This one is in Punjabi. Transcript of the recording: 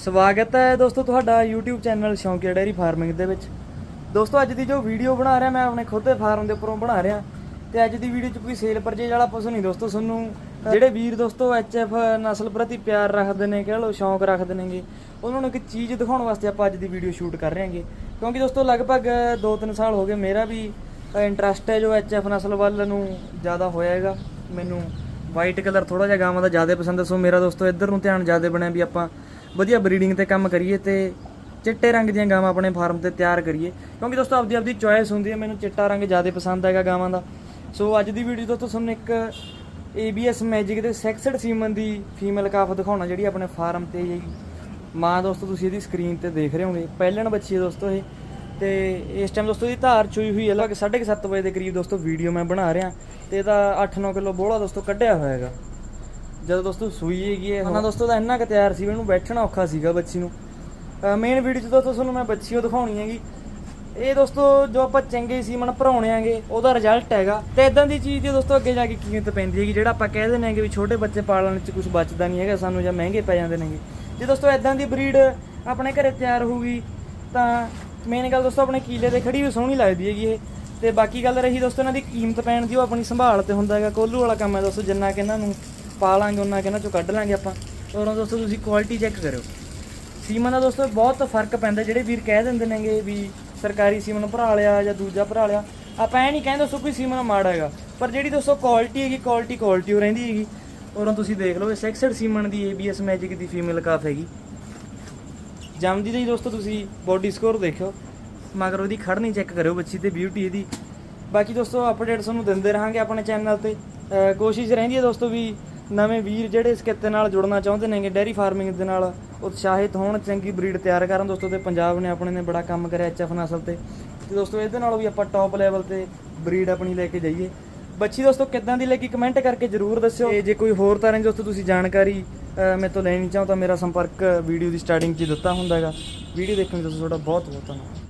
ਸਵਾਗਤ ਹੈ ਦੋਸਤੋ ਤੁਹਾਡਾ YouTube ਚੈਨਲ ਸ਼ੌਂਕੀਆ ਡੈਰੀ ਫਾਰਮਿੰਗ ਦੇ ਵਿੱਚ। ਦੋਸਤੋ ਅੱਜ ਦੀ ਜੋ ਵੀਡੀਓ ਬਣਾ ਰਿਹਾ, ਮੈਂ ਆਪਣੇ ਖੁਦ ਦੇ ਫਾਰਮ ਦੇ ਉੱਪਰੋਂ ਬਣਾ ਰਿਹਾ। ਤੇ ਅੱਜ ਦੀ ਵੀਡੀਓ 'ਚ ਕੋਈ ਸੇਲ ਪਰਚੇਜ ਵਾਲਾ ਪਸ਼ੂ ਨਹੀਂ ਦੋਸਤੋ ਤੁਹਾਨੂੰ। ਜਿਹੜੇ ਵੀਰ ਦੋਸਤੋ HF ਨਸਲ ਪ੍ਰਤੀ ਪਿਆਰ ਰੱਖਦੇ ਨੇ, ਕਹਿ ਲਓ ਸ਼ੌਂਕ ਰੱਖਦੇ ਨੇਗੇ, ਉਹਨਾਂ ਨੂੰ ਇੱਕ ਚੀਜ਼ ਦਿਖਾਉਣ ਵਾਸਤੇ ਆਪਾਂ ਅੱਜ ਦੀ ਵੀਡੀਓ ਸ਼ੂਟ ਕਰ ਰਹੇ ਹਾਂਗੇ। ਕਿਉਂਕਿ ਦੋਸਤੋ ਲਗਭਗ 2-3 ਸਾਲ ਹੋ ਗਏ, ਮੇਰਾ ਵੀ ਇੰਟਰਸਟ ਹੈ ਜੋ HF ਨਸਲ ਵੱਲ ਨੂੰ ਜ਼ਿਆਦਾ ਹੋਇਆ ਹੈਗਾ। ਮੈਨੂੰ ਵਾਈਟ ਕਲਰ ਥੋੜਾ ਜਿਹਾ ਗਾਵਾਂ ਦਾ ਜ਼ਿਆਦਾ ਪਸੰਦ ਹੈ, ਸੋ ਮੇਰਾ ਦੋਸਤੋ ਇੱਧਰ ਨੂੰ ਧਿਆਨ ਜ਼ਿਆਦਾ ਬਣਿਆ ਵੀ ਆਪਾਂ ਵਧੀਆ ਬਰੀਡਿੰਗ ਤੇ ਕੰਮ ਕਰੀਏ ਤੇ ਚਿੱਟੇ ਰੰਗ ਦੀਆਂ ਗਾਵਾਂ ਆਪਣੇ ਫਾਰਮ ਤੇ ਤਿਆਰ ਕਰੀਏ। ਕਿਉਂਕਿ ਦੋਸਤੋ ਆਪਦੀ ਆਪਦੀ ਚੋਇਸ ਹੁੰਦੀ ਹੈ, ਮੈਨੂੰ ਚਿੱਟਾ ਰੰਗ ਜ਼ਿਆਦਾ ਪਸੰਦ ਹੈਗਾ ਗਾਵਾਂ ਦਾ। ਸੋ ਅੱਜ ਦੀ ਵੀਡੀਓ ਦੋਸਤੋ ਤੁਹਾਨੂੰ ਇੱਕ ABS ਮੈਜਿਕ ਦੇ ਸੈਕਸਡ ਸੀਮਨ ਦੀ ਫੀਮੇਲ ਕਾਫ ਦਿਖਾਉਣਾ, ਜਿਹੜੀ ਆਪਣੇ ਫਾਰਮ ਤੇ ਹੈਗੀ ਮਾਂ ਦੋਸਤੋ, ਤੁਸੀਂ ਇਹਦੀ ਸਕਰੀਨ ਤੇ ਦੇਖ ਰਹੇ ਹੋਗੇ ਪਹਿਲਣ ਬੱਚੀ ਹੈ ਦੋਸਤੋ ਇਹ। ਤੇ ਇਸ ਟਾਈਮ ਦੋਸਤੋ ਦੀ ਧਾਰ ਚੋਈ ਹੋਈ ਹੈ, ਲਗਭਗ 7:30 ਵਜੇ ਦੇ ਕਰੀਬ ਦੋਸਤੋ ਵੀਡੀਓ ਮੈਂ ਬਣਾ ਰਿਹਾ। ਤੇ ਇਹਦਾ 8-9 ਕਿਲੋ ਬੋਲਾ ਦੋਸਤੋ ਕੱਢਿਆ ਹੋਇਆ ਹੈਗਾ। ਜਦੋਂ ਦੋਸਤੋ ਸੂਈ ਹੈਗੀ ਹੈ ਹਨਾ ਦੋਸਤੋ ਦਾ ਇੰਨਾ ਕੁ ਤਿਆਰ ਸੀ ਇਹਨੂੰ ਬੈਠਣਾ ਔਖਾ ਸੀਗਾ ਬੱਚੀ ਨੂੰ। ਮੇਨ ਵੀਡੀਓ 'ਚ ਦੋਸਤੋ ਤੁਹਾਨੂੰ ਮੈਂ ਬੱਚੀ ਉਹ ਦਿਖਾਉਣੀ ਹੈਗੀ। ਇਹ ਦੋਸਤੋ ਜੋ ਆਪਾਂ ਚੰਗੇ ਸੀ ਮਨ ਭਰਾਉਣੇ ਆਂਗੇ ਉਹਦਾ ਰਿਜ਼ਲਟ ਹੈਗਾ। ਤੇ ਇਦਾਂ ਦੀ ਚੀਜ਼ ਦੀ ਦੋਸਤੋ ਅੱਗੇ ਜਾ ਕੇ ਕੀਮਤ ਪੈਂਦੀ ਹੈਗੀ ਜਿਹੜਾ ਆਪਾਂ ਕਹਿ ਦਿੰਦੇ ਆਂਗੇ ਵੀ ਛੋਟੇ ਬੱਚੇ ਪਾਲਣ 'ਚ ਕੁਝ ਬਚਦਾ ਨਹੀਂ ਹੈਗਾ ਸਾਨੂੰ ਜਾਂ ਮਹਿੰਗੇ ਪੈ ਜਾਂਦੇ ਨੇਗੇ। ਜੇ ਦੋਸਤੋ ਇਦਾਂ ਦੀ ਬਰੀਡ ਆਪਣੇ ਘਰੇ ਤਿਆਰ ਹੋਊਗੀ ਤਾਂ ਮੇਨ ਗੱਲ ਦੋਸਤੋ ਆਪਣੇ ਕੀਲੇ ਤੇ ਖੜੀ ਵੀ ਸੋਹਣੀ ਲੱਗਦੀ ਹੈਗੀ ਇਹ। ਤੇ ਬਾਕੀ ਗੱਲ ਰਹੀ ਦੋਸਤੋ ਇਹਨਾਂ ਦੀ ਕੀਮਤ ਪੈਣ ਦੀ ਉਹ ਆਪਣੀ ਸੰਭਾਲ ਤੇ ਹੁੰਦਾ ਹੈਗਾ। ਕੋਲੂ ਵਾਲਾ ਕੰਮ ਹੈ ਦੋਸਤੋ ਜਿੰਨਾ ਕਿ ਇਹਨਾਂ ਨੂੰ ਪਾ ਪਾਲਾਂਗੇ ਉਹਨਾਂ ਕਹਿੰਦਾ ਚੋਂ ਕੱਢ ਲਾਂਗੇ ਆਪਾਂ। ਔਰ ਦੋਸਤੋ, ਤੁਸੀਂ ਕੁਆਲਿਟੀ ਚੈੱਕ ਕਰਿਓ। ਸੀਮਨ ਦਾ ਦੋਸਤੋ, ਬਹੁਤ ਫ਼ਰਕ ਪੈਂਦਾ, ਜਿਹੜੇ ਵੀਰ ਕਹਿ ਦਿੰਦੇ ਨੇਗੇ ਵੀ ਸਰਕਾਰੀ ਸੀਮਨ ਭਰਾ ਲਿਆ ਜਾਂ ਦੂਜਾ ਭਰਾ ਲਿਆ, ਆਪਾਂ ਇਹ ਨਹੀਂ ਕਹਿੰਦੇ ਦੋਸਤੋ ਕੋਈ ਸੀਮਨ ਮਾੜਾ ਹੈਗਾ, ਪਰ ਜਿਹੜੀ ਦੋਸਤੋ ਕੁਆਲਿਟੀ ਹੈਗੀ ਕੁਆਲਿਟੀ ਕੁਆਲਿਟੀ ਹੋ ਰਹਿੰਦੀ ਹੈਗੀ। ਔਰ ਤੁਸੀਂ ਦੇਖ ਲਓ, ਇਹ ਸੈਕਸਡ ਸੀਮਨ ਦੀ ABS ਮੈਜਿਕ ਦੀ ਫੀਮੇਲ ਕਾਫ ਹੈਗੀ। ਜੰਮਦੀ ਦਾ ਦੋਸਤੋ, ਤੁਸੀਂ ਬੋਡੀ ਸਕੋਰ ਦੇਖਿਓ। ਮਗਰ ਉਹਦੀ ਖੜਨੀ ਚੈੱਕ ਕਰਿਓ, ਬੱਚੀ ਤੇ ਬਿਊਟੀ ਇਹਦੀ। ਬਾਕੀ ਦੋਸਤੋ ਅਪਡੇਟ ਤੁਹਾਨੂੰ ਦਿੰਦੇ ਰਹਾਂਗੇ ਆਪਣੇ ਚੈਨਲ ਤੇ। ਕੋਸ਼ਿਸ਼ ਰਹਿੰਦੀ ਹੈ ਦੋਸਤੋ ਵੀ ਨਵੇਂ ਵੀਰ ਜਿਹੜੇ ਇਸ ਕਿੱਤੇ ਨਾਲ ਜੁੜਨਾ ਚਾਹੁੰਦੇ ਨੇਗੇ, ਡੈਰੀ ਫਾਰਮਿੰਗ ਦੇ ਨਾਲ ਉਤਸ਼ਾਹਿਤ ਹੋਣ, ਚੰਗੀ ਬਰੀਡ ਤਿਆਰ ਕਰਨ। ਦੋਸਤੋ, ਤੇ ਪੰਜਾਬ ਨੇ ਆਪਣੇ ਨੇ ਬੜਾ ਕੰਮ ਕਰਿਆ ਐਚਐਫ ਨਸਲ ਤੇ। ਤੇ ਦੋਸਤੋ, ਇਹਦੇ ਨਾਲੋਂ ਵੀ ਆਪਾਂ ਟੌਪ ਲੈਵਲ ਤੇ ਬਰੀਡ ਆਪਣੀ ਲੈ ਕੇ ਜਾਈਏ। ਬੱਚੀ, ਦੋਸਤੋ, ਕਿੱਦਾਂ ਦੀ ਲੱਗੀ ਕਮੈਂਟ ਕਰਕੇ ਜਰੂਰ ਦੱਸਿਓ। ਤੇ ਜੇ ਕੋਈ ਹੋਰ ਤਰ੍ਹਾਂ ਦੀ, ਦੋਸਤੋ, ਤੁਸੀਂ ਜਾਣਕਾਰੀ ਮੇਰੇ ਤੋਂ ਲੈਣੀ ਚਾਹੋ ਤਾਂ ਮੇਰਾ ਸੰਪਰਕ ਵੀਡੀਓ ਦੀ ਸਟਾਰਟਿੰਗ 'ਚ ਦਿੱਤਾ ਹੁੰਦਾ ਹੈਗਾ। ਵੀਡੀਓ ਦੇਖਣ ਲਈ ਦੋਸਤੋ, ਤੁਹਾਡਾ ਬਹੁਤ ਬਹੁਤ ਧੰਨਵਾਦ।